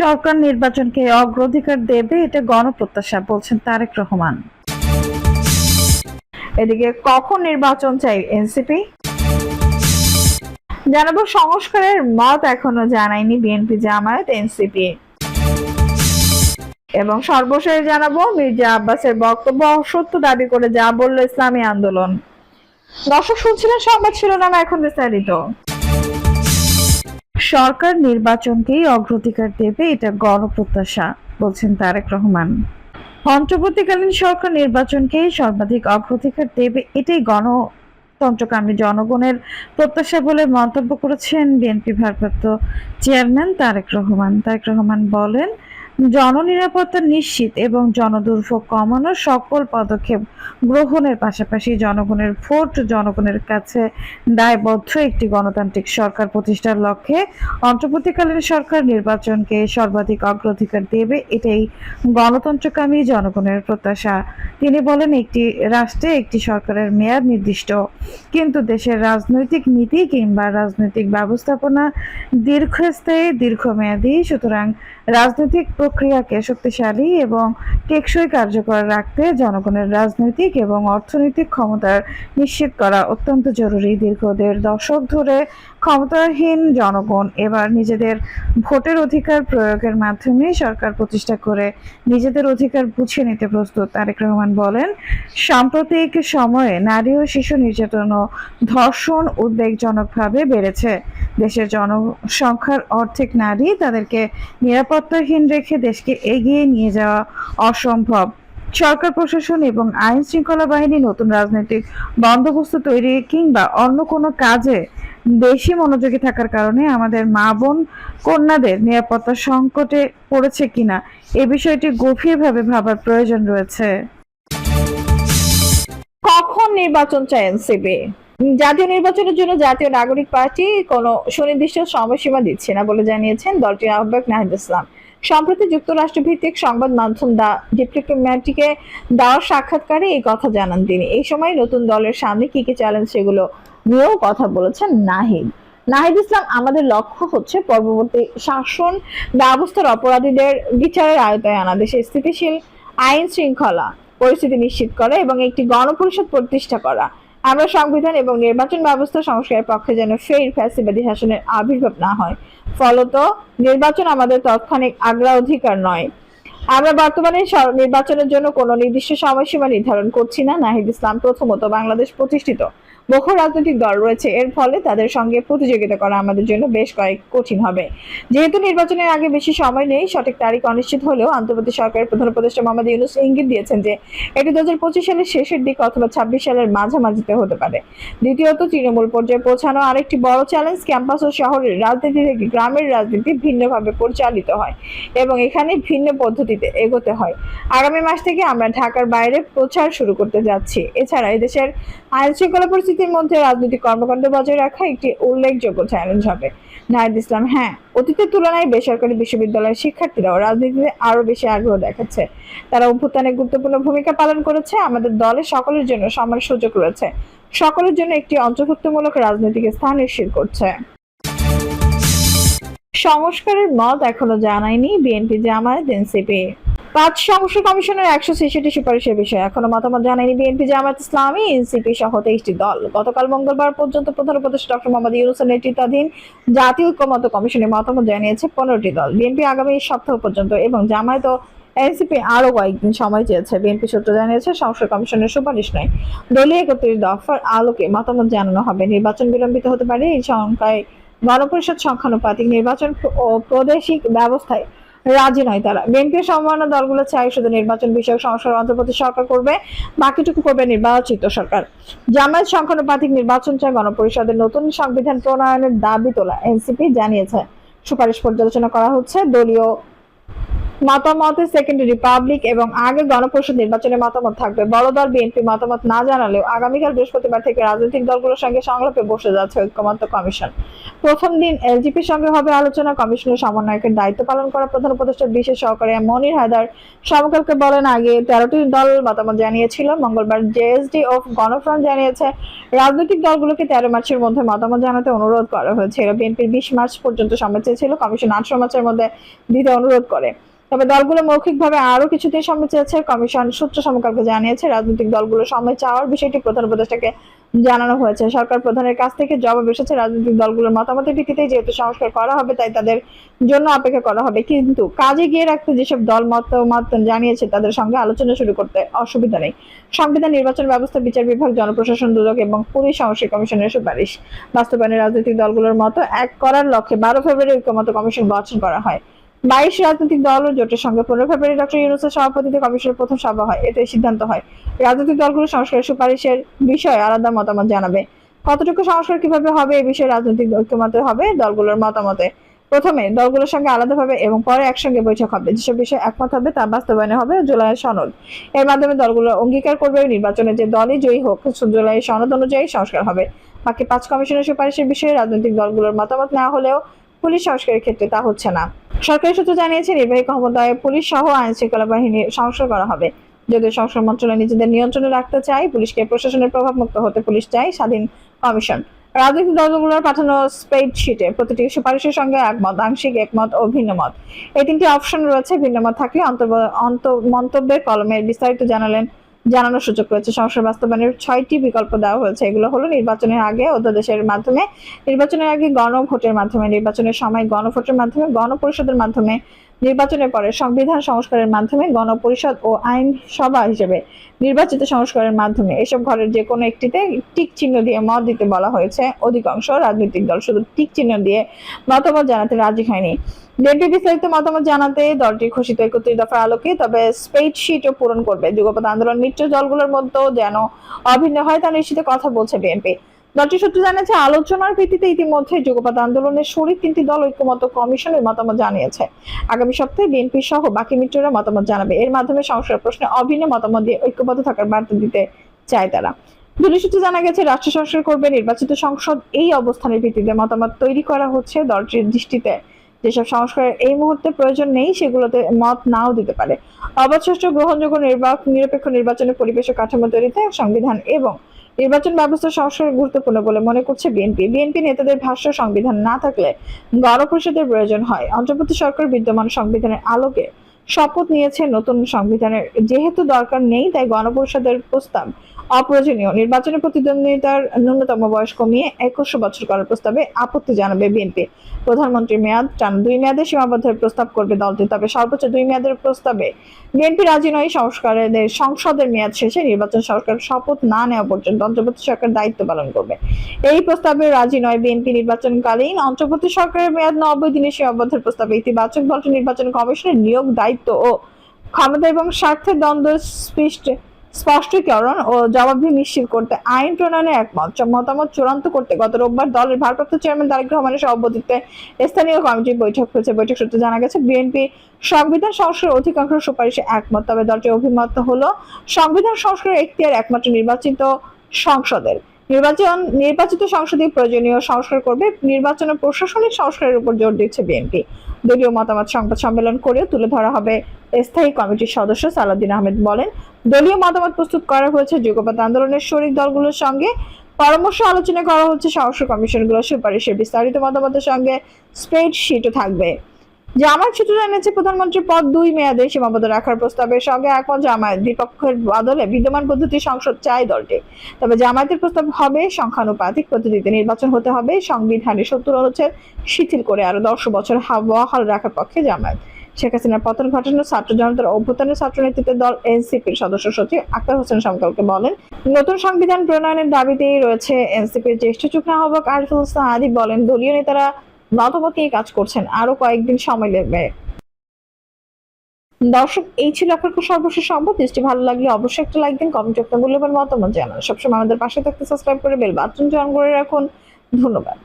সরকার নির্বাচনকে অগ্রাধিকার দেবে, এটা গণপ্রত্যাশা, বলছেন তারেক রহমান। এদিকে কখন নির্বাচন চাই এনসিপি? জানাব সংস্কারের মত এখনও জানায়নি বিএনপি জামায়াত এনসিপি। এবং সর্বশেষ জানাব মির্জা আব্বাসের বক্তব্য অসত্য দাবি করে যা বলল ইসলামী আন্দোলন। দর্শক শুনছিলেন সংবাদ শিরোনাম এখন বিস্তারিত। সরকার নির্বাচনকেই অগ্রাধিকার দেবে, এটা গণপ্রত্যাশা, বলছেন তারেক রহমান। অন্তর্বর্তীকালীন সরকার নির্বাচনকে সর্বাধিক অগ্রাধিকার দেবে, এটাই গণতন্ত্রকামী জনগণের প্রত্যাশা বলে মন্তব্য করেছেন বিএনপি ভারপ্রাপ্ত চেয়ারম্যান তারেক রহমান। তারেক রহমান বলেন জননিরাপত্তা নিশ্চিত এবং জনদুর্ভোগ কমানোর সকল পদক্ষেপ গ্রহণের পাশাপাশি জনগণের ভোট জনগণের কাছে দায়বদ্ধ একটি গণতান্ত্রিক সরকার প্রতিষ্ঠার লক্ষ্যে অন্তর্বর্তীকালীন সরকার নির্বাচনকে সর্বাধিক অগ্রাধিকার দেবে, এটাই গণতন্ত্রকামী জনগণের প্রত্যাশা। তিনি বলেন, একটি রাষ্ট্রে একটি সরকারের মেয়াদ নির্দিষ্ট, কিন্তু দেশের রাজনৈতিক নীতি কিংবা রাজনৈতিক ব্যবস্থাপনা দীর্ঘস্থায়ী, দীর্ঘমেয়াদী, সুতরাং রাজনৈতিক প্রক্রিয়াকে শক্তিশালী এবং টেকসই কার্যকর রাখতে জনগণের রাজনৈতিক এবং অর্থনৈতিক ক্ষমতার নিশ্চিত করা অত্যন্ত জরুরি। দীর্ঘদের দশক ধরে ক্ষমতাহীন জনগণ এবার নিজেদের ভোটের অধিকার প্রয়োগের মাধ্যমে সরকার প্রতিষ্ঠা করে নিজেদের অধিকার বুঝে নিতে প্রস্তুত। তারেক রহমান বলেন, সাম্প্রতিক সময়ে নারী ও শিশু নির্যাতন ও ধর্ষণ উদ্বেগজনকভাবে বেড়েছে। দেশের জনসংখ্যার অর্ধেক নারী তাদেরকে নিরাপত্তাহীন রেখে দেশকে এগিয়ে নিয়ে যাওয়া অসম্ভব। সরকার প্রশাসন এবং আইন শৃঙ্খলা বাহিনী নতুন রাজনৈতিক বন্দোবস্ত তৈরি কিংবা অন্য কোনো কাজে বেশি মনোযোগী থাকার কারণে আমাদের মা বোন কন্যাদের নিরাপত্তা সংকটে পড়েছে কিনা এ বিষয়টি গভীরভাবে ভাবার প্রয়োজন রয়েছে। কখন নির্বাচন চায় এনসিপি? জাতীয় নির্বাচনের জন্য জাতীয় নাগরিক পার্টি কোনো সুনির্দিষ্ট সময়সীমা দিচ্ছে না বলে জানিয়েছেন দলটির আহ্বায়ক নাহিদ ইসলাম। সম্প্রতি যুক্তরাষ্ট্র ভিত্তিক সংবাদ মাধ্যম দা ডিপ্লোম্যাটিকে দেওয়া সাক্ষাৎকারে এই কথা জানান তিনি। এই সময় নতুন দলের সামনে কি কি চ্যালেঞ্জ সেগুলো নিয়েও কথা বলেছেন নাহিদ। নাহিদ ইসলাম, আমাদের লক্ষ্য হচ্ছে পরবর্তী শাসন ব্যবস্থার অপরাধীদের বিচারের আয়তায় আনা। দেশে স্থিতিশীল আইন শৃঙ্খলা পরিস্থিতি নিশ্চিত করা এবং একটি গণপরিষদ প্রতিষ্ঠা করা। আমরা সংবিধান এবং নির্বাচন ব্যবস্থা সংস্কারের পক্ষে যেন ফের ফ্যাসিবাদী শাসনের আবির্ভাব না হয়। ফলত, নির্বাচন আমাদের তৎক্ষণিক আগ্রাধিকার নয়। আমরা বর্তমানে নির্বাচনের জন্য কোনো নির্দিষ্ট সময়সীমা নির্ধারণ করছি না, নাহিদ ইসলাম প্রথমত বাংলাদেশ প্রতিষ্ঠিত। বহু রাজনৈতিক দল রয়েছে। এর ফলে তাদের সঙ্গে প্রতিযোগিতা করা আমাদের জন্য বেশ কয়েক কঠিন হবে। যেহেতু নির্বাচনের আগে বেশি সময় নেই, সঠিক তারিখ অনিশ্চিত হলেও আন্তর্জাতিক সরকারের প্রধান উপদেষ্টা মোহাম্মদ ইউনুস ইঙ্গিত দিয়েছেন যে, এটি দু হাজার পঁচিশ সালের শেষের দিক অথবা ছাব্বিশ সালের মাঝামাঝিতে হতে পারে। দ্বিতীয়ত, তৃণমূল পর্যায়ে পৌঁছানো আরেকটি বড় চ্যালেঞ্জ ক্যাম্পাস ও শহরের রাজনীতি থেকে গ্রামের রাজনীতি ভিন্নভাবে পরিচালিত হয় এবং এখানে ভিন্ন পদ্ধতিতে এগোতে হয়। আগামী মাস থেকে আমরা ঢাকার বাইরে প্রচার শুরু করতে যাচ্ছি। এছাড়া এদেশের আইন শৃঙ্খলা পরিস্থিতির মধ্যে রাজনৈতিক কর্মকাণ্ড বজায় রাখা একটি উল্লেখযোগ্য চ্যালেঞ্জ হবে। নাহিদ ইসলাম হ্যাঁ অতীতের তুলনায় বেসরকারি বিশ্ববিদ্যালয়ের শিক্ষার্থীরাও রাজনীতিতে আরও বেশি আগ্রহ দেখাচ্ছে। তারা অভ্যুত্থানে গুরুত্বপূর্ণ ভূমিকা পালন করেছে। আমাদের দলের সকলের জন্য সমান সুযোগ রয়েছে। সকলের জন্য একটি অন্তর্ভুক্তমূলক রাজনৈতিক স্থান নিশ্চিত করছে। সংস্কারের মত এখনও জানায়নি বিএনপি জামায়াত এনসিপি পাঁচ সংস্কার কমিশনের একশো ছেষট্টি সুপারিশের বিষয়ে এখনও মতামত জানায়নি বিএনপি জামায়াত ইসলামী, এনসিপি সহ তেইশটি দল। গতকাল মঙ্গলবার পর্যন্ত প্রধান উপদেষ্টা ডক্টর মোহাম্মদ ইউনুসের নেতৃত্বাধীন জাতীয় ঐক্যমত কমিশনের মতামত জানিয়েছে পনেরোটি দল। বিএনপি আগামী সপ্তাহ পর্যন্ত এবং জামায়াত ও এনসিপি আরও কয়েকদিন সময় চেয়েছে। বিএনপি সূত্র জানিয়েছে সংস্কার কমিশনের সুপারিশ নয়। দলীয় একত্রিত দফার আলোকে মতামত জানানো হবে। নির্বাচন বিলম্বিত হতে পারে। এই সংখ্যায় গণপরিষদ সংখ্যানুপাতিক নির্বাচন ও প্রাদেশিক ব্যবস্থায় রাজি নয় তারা। বিএনপির সম্ভাবনা দলগুলো চাই শুধু নির্বাচন বিষয়ক সংস্কার অন্তর্বর্তী সরকার করবে, বাকিটুকু করবে নির্বাচিত সরকার। জামায়াত সংখ্যানুপাতিক নির্বাচন চায় গণপরিষদের নতুন সংবিধান প্রণয়নের দাবি তোলা এনসিপি জানিয়েছে। সুপারিশ পর্যালোচনা করা হচ্ছে। দলীয় মতামতে সেকেন্ড রিপাবলিক এবং আগে গণপরিষদ নির্বাচনে মতামত থাকবে। বড় দল বিএনপি মতামত না জানালেও আগামীকাল বৃহস্পতিবার থেকে রাজনৈতিক দলগুলোর সঙ্গে সংলাপে বসে যাচ্ছে ঐক্যমত্য কমিশন। প্রথম দিন এলজিপির সঙ্গে হবে আলোচনা, কমিশনের সমন্বয়কের দায়িত্ব পালন করা প্রধান উপদেষ্টা বিশেষ সহকারী মনির হায়দার। সমকালকে বলেন, আগে তেরোটি দল মতামত জানিয়েছিল, মঙ্গলবার জেএসডি ও গণফ্রন্ট জানিয়েছে, রাজনৈতিক দলগুলোকে তেরো মার্চের মধ্যে মতামত জানাতে অনুরোধ করা হয়েছিল বিএনপির বিশ মার্চ পর্যন্ত সময় চেয়েছিল, কমিশন আঠারো মার্চের মধ্যে দিতে অনুরোধ করে। তবে দলগুলো মৌখিকভাবে আরও কিছুদিন সময় চেয়েছে। কমিশন সূত্র সমকালকে জানিয়েছে, রাজনৈতিক দলগুলো সময় চাওয়ার বিষয়টি প্রধান উপদেষ্টাকে জানানো হয়েছে। সরকার প্রধানের কাছ থেকে জবাব এসেছে, রাজনৈতিক দলগুলোর মতামতের ভিত্তিতে যেহেতু সংস্কার করা হবে, তাই তাদের জন্য অপেক্ষা করা হবে। কিন্তু কাজে গিয়ে রাখতে যেসব দল মতামত জানিয়েছে, তাদের সঙ্গে আলোচনা শুরু করতে অসুবিধা নেই। সংবিধান, নির্বাচন ব্যবস্থা, বিচার বিভাগ, জনপ্রশাসন দুদক এবং পুলিশ সংস্কার কমিশনের সুপারিশ। বাস্তবায়নে রাজনৈতিক দলগুলোর মতো এক করার লক্ষ্যে বারো ফেব্রুয়ারি ঐক্যমত কমিশন গঠন করা হয়। বাইশ রাজনৈতিক দল ও জোটের সঙ্গে পনেরো ফেব্রুয়ারি ডক্টর ইউনুসের সভাপতিতে কমিশনের প্রথম সভা হয় এতে সিদ্ধান্ত হয়। রাজনৈতিক দলগুলো সংস্কারের সুপারিশের বিষয়ে আলাদা মতামত জানাবে। কতটুকু সংস্কার কীভাবে হবে এ বিষয়ে রাজনৈতিক ঐক্যমত হবে দলগুলোর মতামতে। প্রথমে, দলগুলোর সঙ্গে আলাদাভাবে এবং পরে একসঙ্গে বৈঠক হবে। যেসব বিষয়ে একমত হবে তা বাস্তবায়নে হবে জুলাই সনদ। এর মাধ্যমে দলগুলো অঙ্গীকার করবে, নির্বাচনে যে দলই জয়ী হোক জুলাই সনদ অনুযায়ী সংস্কার হবে। বাকি পাঁচ কমিশনের সুপারিশের বিষয়ে রাজনৈতিক দলগুলোর মতামত না হলেও পুলিশ সংস্কারের ক্ষেত্রে তা হচ্ছে না। সরকারি সূত্র জানিয়েছে, নির্বাহী ক্ষমতায় পুলিশ সহ আইন শৃঙ্খলা বাহিনী সংস্কার করা হবে। যদিও সংস্কার মন্ত্রণালয় নিজেদের নিয়ন্ত্রণে রাখতে চায়, পুলিশকে প্রশাসনের প্রভাব মুক্ত হতে পুলিশ চায়, স্বাধীন কমিশন। রাজনৈতিক দলগুলোর পাঠানো স্প্রেডশিটে প্রতিটি সুপারিশের সঙ্গে একমত, আংশিক একমত ও ভিন্নমত এই তিনটি অপশন রয়েছে ভিন্নমত থাকলে অন্ত মন্তব্যের কলমে বিস্তারিত জানালেন জানানোর সুযোগ রয়েছে। সংস্কার বাস্তবায়নের ছয়টি বিকল্প দেওয়া হয়েছে। এগুলো হলো নির্বাচনের আগে অধ্যাদেশের মাধ্যমে, নির্বাচনের আগে গণভোটের মাধ্যমে, নির্বাচনের সময় গণভোটের মাধ্যমে, গণপরিষদের মাধ্যমে নির্বাচনের পরে সংবিধান সংস্কারের মাধ্যমে গণপরিষদ ও আইন সভা হিসেবে নির্বাচিত সংস্কারের মাধ্যমে এসব ঘরের যে কোনো একটিতে টিক চিহ্ন দিয়ে মত দিতে বলা হয়েছে। অধিকাংশ রাজনৈতিক দল শুধু টিক চিহ্ন দিয়ে মতামত জানাতে রাজি হয়নি। বিএনপি বিস্তারিত মতামত জানাতে দলটি ঘোষিত একত্রিশ দফার আলোকে, তবে স্প্রেডশিটও পূরণ করবে। যুগপথ আন্দোলন মিত্র দলগুলোর মধ্যেও যেন অভিন্ন হয় তা নিশ্চিত কথা বলছে বিএনপি। দলটি সূত্র জানিয়েছে, আলোচনার ভিত্তিতে ইতিমধ্যে যুগপথ আন্দোলনের শরীর তিনটি দল ঐক্যমত কমিশনের মতামত জানিয়েছে। আগামী সপ্তাহে বিএনপি সহ বাকি মিত্ররা মতামত জানাবে। এর মাধ্যমে সংস্কার প্রশ্নে অভিন্ন মতামত দিয়ে ঐক্যবদ্ধ থাকার বার্তা দিতে চায় তারা। দুটি সূত্রে জানা গেছে, রাষ্ট্র সংস্কার করবে নির্বাচিত সংসদ। এই অবস্থানের ভিত্তিতে মতামত তৈরি করা হচ্ছে। দলটির দৃষ্টিতে যেসব সংস্কারের এই মুহূর্তে প্রয়োজন নেই, সেগুলোতে মত নাও দিতে পারে। অবশিষ্ট গ্রহণযোগ্য নির্বাক নিরপেক্ষ নির্বাচনের পরিবেশ ও কাঠামো তৈরিতে সংবিধান এবং নির্বাচন ব্যবস্থা সংস্কার গুরুত্বপূর্ণ বলে মনে করছে বিএনপি। বিএনপি নেতাদের ভাষ্য, সংবিধান না থাকলে গণপরিষদের প্রয়োজন হয়। অন্ধ্রপ্রদেশ সরকার বিদ্যমান সংবিধানের আলোকে শপথ নিয়েছে নতুন সংবিধানের। যেহেতু দরকার নেই, তাই গণপরিষদের প্রস্তাব অপ্রয়োজনীয়। নির্বাচনে প্রতিদ্বন্দ্বিতার ন্যূনতম বয়স কমিয়ে একুশ বছর করার প্রস্তাবে আপত্তি জানাবে বিএনপি। প্রধানমন্ত্রীর মেয়াদ টান দুই মেয়াদে সীমাবদ্ধের প্রস্তাব করবে দলটি, তবে সর্বোচ্চ দুই মেয়াদের প্রস্তাবে বিএনপি রাজি নয়। সংস্কারের, সংসদের মেয়াদ শেষে নির্বাচন সরকার শপথ না নেওয়া পর্যন্ত অন্তর্বর্তী সরকার দায়িত্ব পালন করবে। এই প্রস্তাবে রাজি নয় বিএনপি নির্বাচনকালীন। অন্তর্বর্তী সরকারের মেয়াদ নব্বই দিনের সীমাবদ্ধের প্রস্তাবে ইতিবাচক দলটি নির্বাচন কমিশনের নিয়োগ দায়িত্ব ও ক্ষমতা এবং স্বার্থের দ্বন্দ্ব স্পষ্ট। স্পষ্টীকরণ ও জবাবদিহি নিশ্চিত করতে আইন প্রণয়নে একমত। মতামত চূড়ান্ত করতে গত রোববার দলের ভারপ্রাপ্ত চেয়ারম্যান তারেক রহমানের সভাপতিত্বে স্থানীয় কমিটির বৈঠক হয়েছে। বৈঠক সূত্রে জানা গেছে, বিএনপি সংবিধান সংস্কারের অধিকাংশ সুপারিশে একমত, তবে দলটির অভিমত হলো সংবিধান সংস্কারের এখতিয়ার একমাত্র নির্বাচিত সংসদের। নির্বাচন নির্বাচিত সংসদে প্রয়োজনীয় সংস্কার করবে, নির্বাচন ও প্রশাসনিক সংস্কারের উপর জোর দিচ্ছে বিএনপি। দলীয় মতামত সংবাদ সম্মেলন করেও তুলে ধরা হবে স্থায়ী কমিটির সদস্য সালাউদ্দিন আহমেদ বলেন, দলীয় মতামত প্রস্তুত করা হয়েছে, যুগপৎ আন্দোলনের শরিক দলগুলোর সঙ্গে পরামর্শ আলোচনা করা হচ্ছে সংস্কার কমিশনগুলোর সুপারিশের বিস্তারিত মতামতের সঙ্গে স্প্রেডশিটও থাকবে। জামায়াত সূত্র জানিয়েছে প্রধানমন্ত্রী পদ দুই মেয়াদে সীমাবদ্ধ রাখার প্রস্তাবের সঙ্গে একমত জামায়াত বিপক্ষের বদলে বিদ্যমান পদ্ধতি সংসদ চায় দলটি। তবে জামায়াতের প্রস্তাব হবে, সংখ্যানুপাতিক পদ্ধতিতে নির্বাচন হতে হবে, সংবিধানের সত্তর অনুচ্ছেদ শিথিল করে আরও দশ বছর বহাল রাখার পক্ষে জামায়াত। শেখ হাসিনার পতন ঘটানো ছাত্র জনতার অভ্যুত্থানের ছাত্র নেতৃত্বের দল এনসিপির সদস্য সচিব আক্তার হোসেন সমকালকে বলেন, নতুন সংবিধান প্রণয়নের দাবিতেই রয়েছে এনসিপির জ্যেষ্ঠ যুগ্ম আহ্বায়ক আরিফুল সাহাদি বলেন, দলীয় নেতারা মতামত নিয়ে কাজ করছেন আরও কয়েকদিন সময় লাগবে। দর্শক, এই ছিল আপনার সর্বশেষ সম্ভব দৃষ্টি ভালো লাগলে অবশ্যই একটা লাইক দিন, কমেন্ট একটা মূল্যবান মতামত জানান। সবসময় আমাদের পাশে থাকতে সাবস্ক্রাইব করে বেল বাটন অন করে রাখুন। ধন্যবাদ।